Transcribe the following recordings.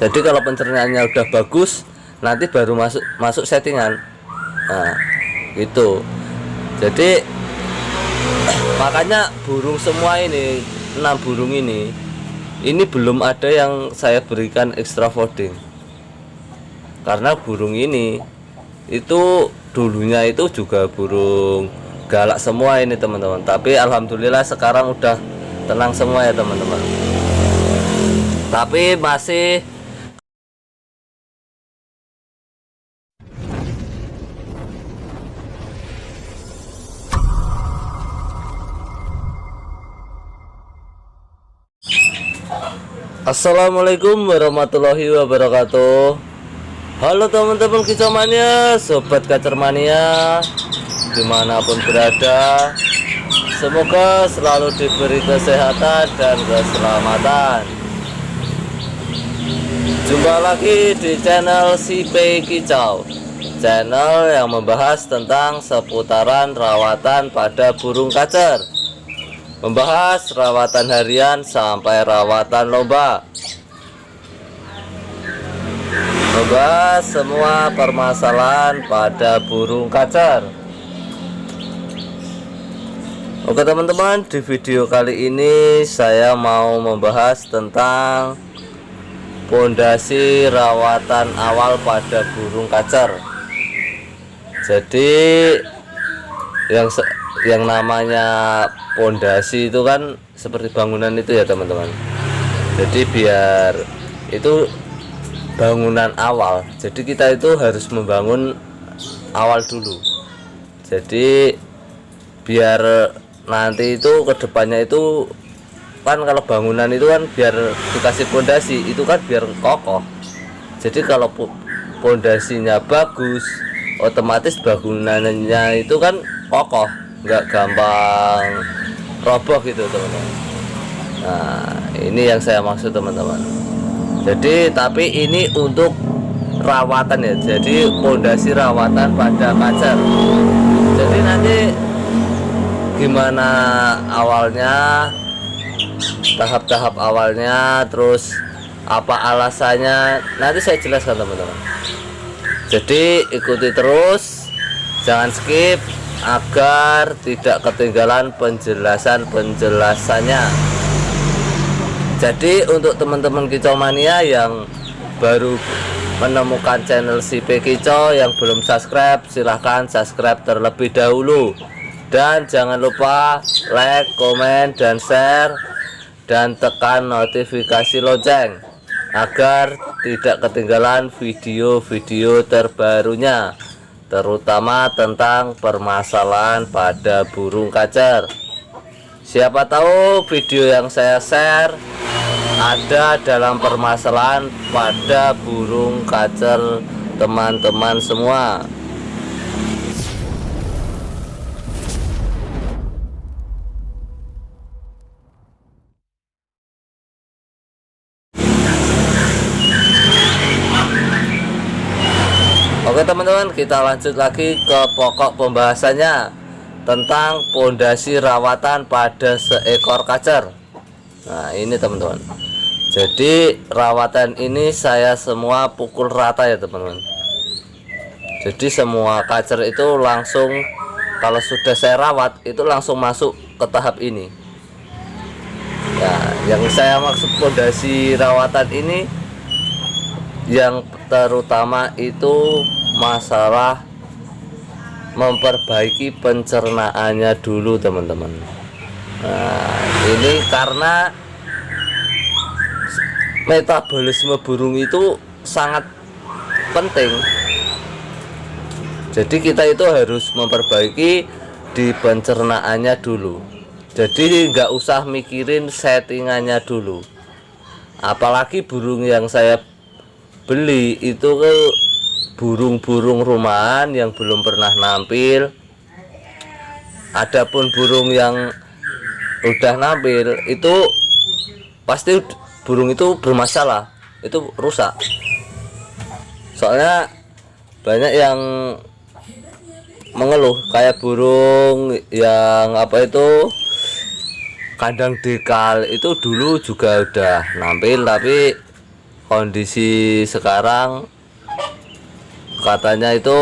jadi kalau pencernaannya udah bagus nanti baru masuk masuk settingan. Nah itu. Jadi makanya burung semua ini enam burung ini ini belum ada yang saya berikan extra folding karena burung ini itu dulunya itu juga burung galak semua ini teman-teman. Tapi alhamdulillah sekarang udah tenang semua ya teman-teman. Tapi masih Assalamualaikum warahmatullahi wabarakatuh. Halo teman-teman kicomania Sobat kacermania Di mana pun berada. Semoga selalu diberi kesehatan dan keselamatan. Jumpa lagi di channel CP Kicau Channel yang membahas tentang seputaran rawatan pada burung kacer Membahas rawatan harian sampai rawatan lomba. Membahas semua permasalahan pada burung kacer Oke teman-teman di video kali ini saya mau membahas tentang pondasi rawatan awal pada burung kacer jadi yang yang namanya pondasi itu kan seperti bangunan itu ya teman-teman. Jadi biar itu bangunan awal. Jadi kita itu harus membangun awal dulu. Jadi biar nanti itu ke depannya itu kan kalau bangunan itu kan biar dikasih pondasi itu kan biar kokoh. Jadi kalau po- pondasinya bagus otomatis bangunannya itu kan kokoh nggak gampang roboh gitu teman-teman. Nah ini yang saya maksud teman-teman. Jadi tapi ini untuk rawatan ya. Jadi pondasi rawatan pada kacer jadi nanti gimana awalnya tahap-tahap awalnya terus apa alasannya nanti saya jelaskan teman-teman. Jadi ikuti terus jangan skip agar tidak ketinggalan penjelasan-penjelasannya jadi untuk teman-teman kicau mania yang baru menemukan channel CP Kicau yang belum subscribe silahkan subscribe terlebih dahulu. Dan jangan lupa like, komen, dan share dan tekan notifikasi lonceng agar tidak ketinggalan video-video terbarunya terutama tentang permasalahan pada burung kacer. Siapa tahu video yang saya share ada dalam permasalahan pada burung kacer teman-teman semua Oke teman-teman kita lanjut lagi ke pokok pembahasannya tentang pondasi rawatan pada seekor kacer. Nah ini teman-teman. Jadi rawatan ini saya semua pukul rata ya teman-teman. Jadi semua kacer itu langsung kalau sudah saya rawat itu langsung masuk ke tahap ini. Ya yang saya maksud pondasi rawatan ini yang terutama itu masalah memperbaiki pencernaannya dulu teman-teman. Nah ini karena metabolisme burung itu sangat penting. Jadi kita itu harus memperbaiki di pencernaannya dulu. Jadi nggak usah mikirin settingannya dulu. Apalagi burung yang saya beli itu burung-burung rumahan yang belum pernah nampil. Adapun burung yang udah nampil itu pasti burung itu bermasalah. Itu rusak. Soalnya banyak yang mengeluh kayak burung yang apa itu kandang dekal. Itu dulu juga udah nampil tapi kondisi sekarang katanya itu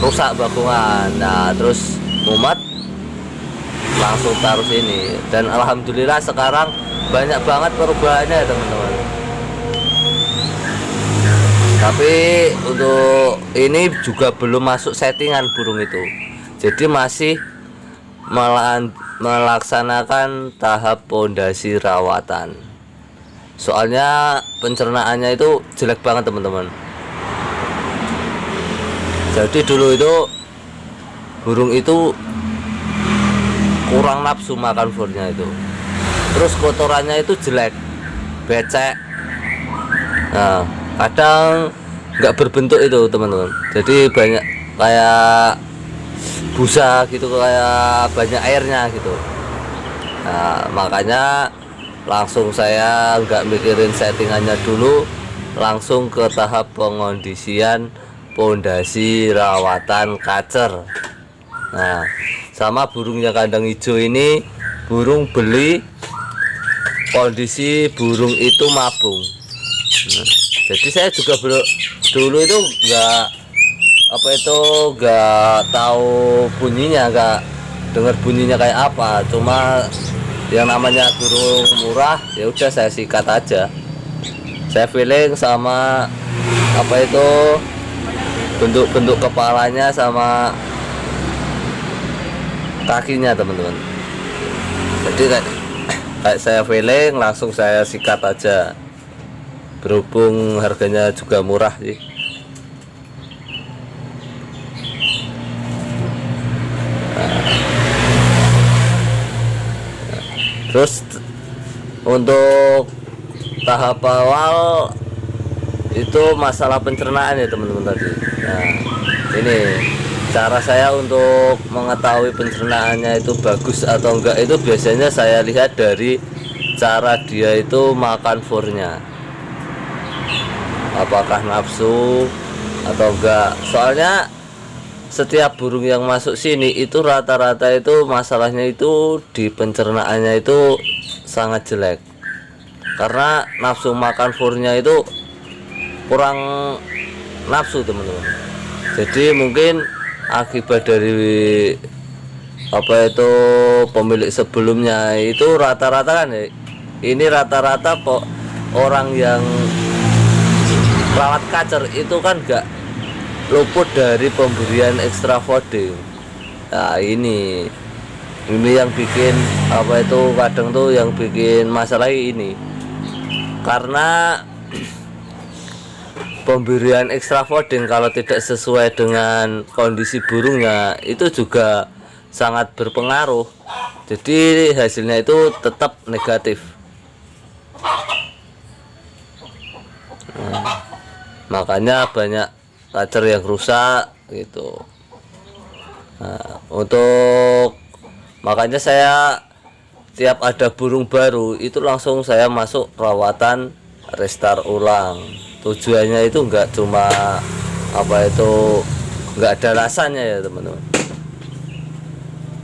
rusak bakungan. Nah terus mumet langsung taruh sini. Dan alhamdulillah sekarang banyak banget perubahannya ya teman-teman. Tapi untuk ini juga belum masuk settingan burung itu. Jadi masih melaksanakan tahap pondasi rawatan soalnya pencernaannya itu jelek banget teman-teman. Jadi dulu itu burung itu kurang nafsu makan furnya itu. Terus kotorannya itu jelek becek. Nah kadang nggak berbentuk itu teman-teman. Jadi banyak kayak busa gitu kayak banyak airnya gitu. Nah makanya langsung saya nggak mikirin settingannya dulu langsung ke tahap pengondisian pondasi rawatan kacer. Nah sama burungnya kandang hijau ini burung beli kondisi burung itu mabung. Nah, jadi saya juga belum dulu itu nggak apa itu nggak tahu bunyinya nggak dengar bunyinya kayak apa. Cuma yang namanya burung murah ya udah saya sikat aja. Saya feeling sama apa itu bentuk-bentuk kepalanya sama kakinya teman-teman. Jadi kayak, kayak saya feeling langsung saya sikat aja. Berhubung harganya juga murah sih terus untuk tahap awal itu masalah pencernaan ya teman-teman tadi. Nah ini cara saya untuk mengetahui pencernaannya itu bagus atau enggak itu biasanya saya lihat dari cara dia itu makan furnya. Apakah nafsu atau enggak. Soalnya setiap burung yang masuk sini itu rata-rata itu masalahnya itu di pencernaannya itu sangat jelek. Karena nafsu makan furnya itu kurang nafsu teman-teman. Jadi mungkin akibat dari apa itu pemilik sebelumnya itu rata-rata kan ya ini rata-rata kok orang yang perawat kacer itu kan enggak luput dari pemberian ekstra fooding nah ini. Ini yang bikin apa itu kadang tuh yang bikin masalah ini. Karena pemberian ekstra fooding kalau tidak sesuai dengan kondisi burungnya itu juga sangat berpengaruh. Jadi hasilnya itu tetap negatif. Nah, makanya banyak kacer yang rusak gitu. Nah, untuk makanya saya tiap ada burung baru itu langsung saya masuk perawatan restart ulang. Tujuannya itu enggak cuma apa itu enggak ada rasanya ya teman-teman.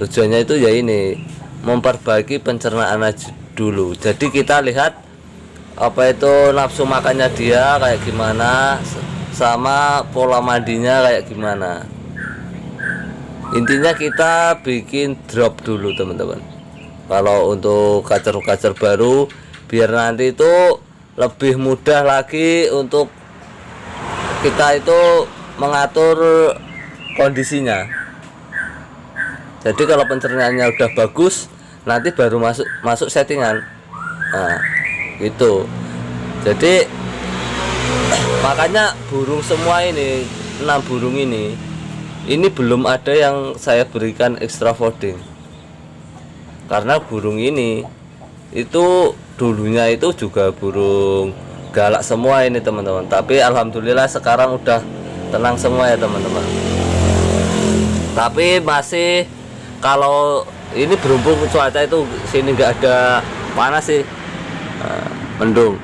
Tujuannya itu ya ini memperbaiki pencernaan aja dulu. Jadi kita lihat apa itu nafsu makannya dia kayak gimana sama pola mandinya kayak gimana. Intinya kita bikin drop dulu teman-teman. Kalau untuk kacer-kacer baru biar nanti itu lebih mudah lagi untuk kita itu mengatur kondisinya. Jadi kalau pencernaannya udah bagus nanti baru masuk masuk settingan. Nah gitu jadi makanya burung semua ini enam burung ini ini belum ada yang saya berikan extra fooding karena burung ini itu dulunya itu juga burung galak semua ini teman-teman. Tapi alhamdulillah sekarang udah tenang semua ya teman-teman. Tapi masih kalau ini berhubung cuaca itu sini nggak ada panas sih. Nah, mendung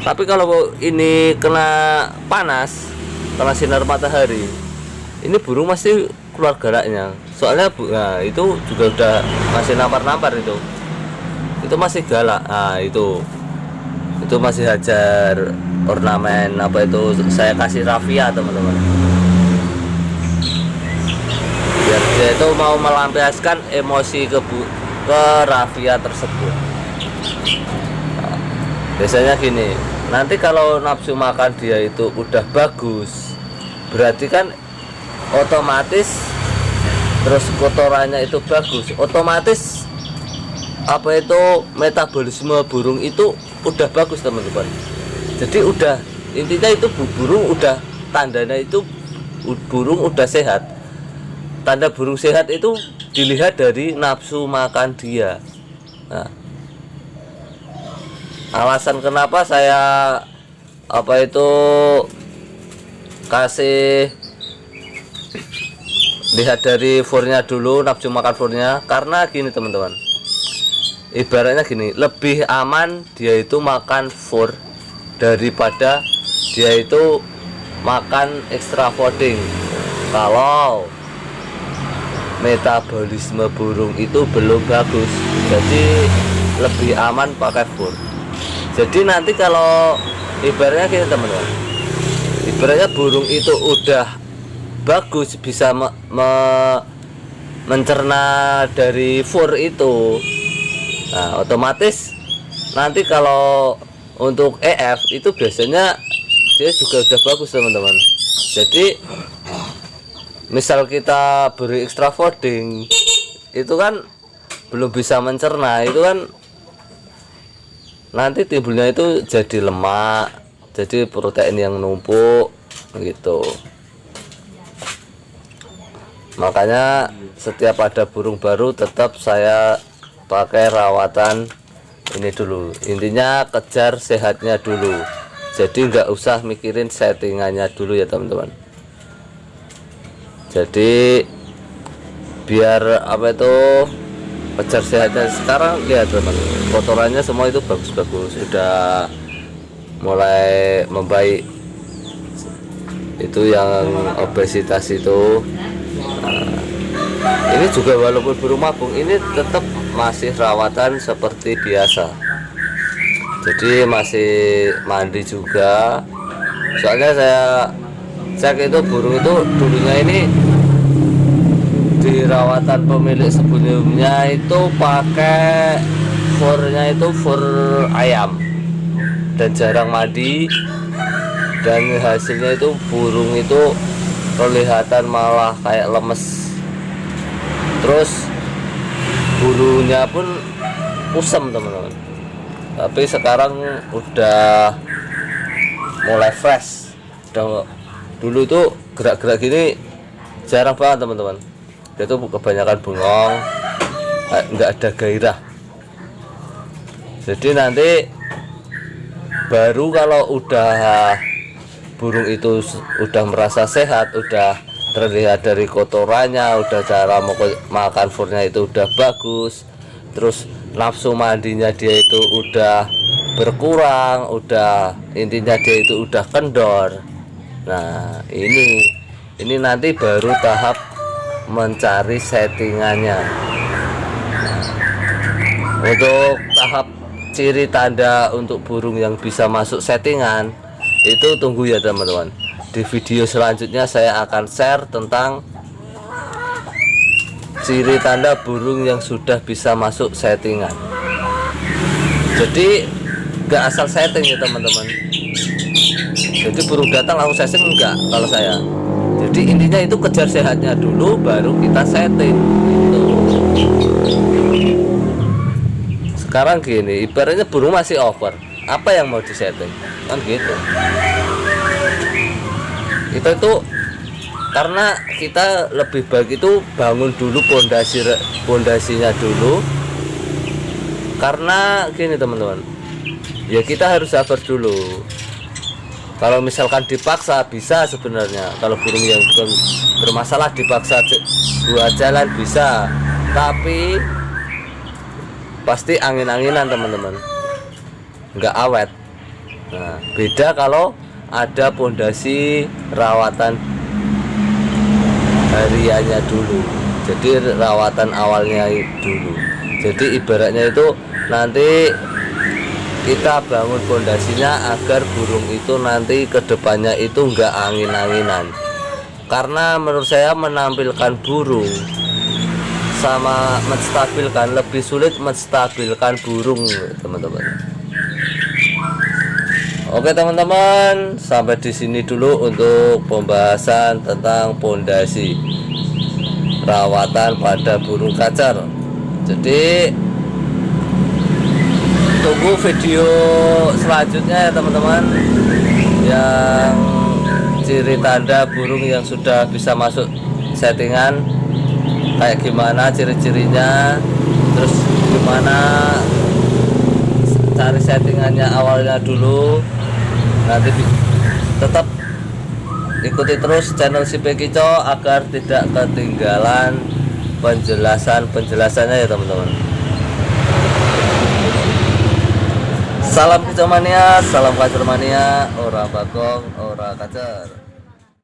tapi kalau ini kena panas kena sinar matahari ini burung masih keluar galaknya soalnya bu, nah, itu juga udah masih nampar-nampar itu. Itu masih galak nah itu. Itu masih hajar ornamen apa itu saya kasih rafia teman-teman. Biar dia itu mau melampiaskan emosi ke ke rafia tersebut biasanya gini nanti kalau nafsu makan dia itu udah bagus berarti kan otomatis terus kotorannya itu bagus otomatis apa itu metabolisme burung itu udah bagus teman-teman. Jadi udah intinya itu bu- burung udah tandanya itu burung udah sehat. Tanda burung sehat itu dilihat dari nafsu makan dia. Nah, alasan kenapa saya apa itu kasih lihat dari furnya dulu nafsu makan furnya karena gini teman-teman. Ibaratnya gini lebih aman dia itu makan fur daripada dia itu makan extra fooding kalau metabolisme burung itu belum bagus jadi lebih aman pakai fur jadi nanti kalau ibaratnya gini teman-teman. Ibaratnya burung itu udah bagus bisa me- me- mencerna dari fur itu. Nah otomatis nanti kalau untuk EF itu biasanya dia juga udah bagus teman-teman. Jadi misal kita beri extra fooding itu kan belum bisa mencerna itu kan nanti timbulnya itu jadi lemak jadi protein yang numpuk gitu. Makanya setiap ada burung baru tetap saya pakai rawatan ini dulu. Intinya kejar sehatnya dulu. Jadi nggak usah mikirin settingannya dulu ya teman-teman. Jadi biar apa itu kejar sehatnya sekarang lihat teman. Kotorannya semua itu bagus-bagus. Sudah mulai membaik. Itu yang obesitas itu. Nah, ini juga walaupun burung mabung ini tetap masih rawatan seperti biasa. Jadi masih mandi juga. Soalnya saya cek itu burung itu dulunya ini di rawatan pemilik sebelumnya itu pakai furnya itu fur ayam. Dan jarang mandi. Dan hasilnya itu burung itu kelihatan malah kayak lemes. Terus bulunya pun usem teman-teman. Tapi sekarang udah mulai fresh. Dulu tuh gerak-gerak gini jarang banget teman-teman dia tuh kebanyakan bengong nggak ada gairah. Jadi nanti baru kalau udah burung itu udah merasa sehat udah terlihat dari kotorannya udah cara makan furnya itu udah bagus terus nafsu mandinya dia itu udah berkurang udah intinya dia itu udah kendor. Nah ini ini nanti baru tahap mencari settingannya. Untuk tahap ciri tanda untuk burung yang bisa masuk settingan itu tunggu ya teman-teman. Di video selanjutnya saya akan share tentang ciri tanda burung yang sudah bisa masuk settingan. Jadi nggak asal setting ya teman-teman. Jadi burung datang langsung setting enggak kalau saya jadi intinya itu kejar sehatnya dulu baru kita setting. Gitu sekarang gini ibaratnya burung masih over. Apa yang mau disetting? Kan gitu. Itu itu karena kita lebih baik itu bangun dulu pondasi pondasinya dulu. Karena gini teman-teman. Ya kita harus sabar dulu kalau misalkan dipaksa bisa sebenarnya. Kalau burung yang bukan bermasalah dipaksa buat jalan bisa. Tapi pasti angin-anginan teman-teman. Nggak awet. Nah beda kalau ada pondasi rawatan hariannya dulu. Jadi rawatan awalnya dulu. Jadi ibaratnya itu nanti kita bangun pondasinya agar burung itu nanti ke depannya itu enggak angin-anginan. Karena menurut saya menampilkan burung sama menstabilkan lebih sulit menstabilkan burung teman-teman. Oke teman-teman sampai di sini dulu untuk pembahasan tentang pondasi perawatan pada burung kacar. Jadi tunggu video selanjutnya ya teman-teman. Yang ciri tanda burung yang sudah bisa masuk settingan. Kayak gimana ciri-cirinya terus gimana cari settingannya awalnya dulu. Nanti tetap ikuti terus channel si Pekico agar tidak ketinggalan penjelasan penjelasannya ya teman-teman salam kicomania salam kacer mania ora bagong ora kacer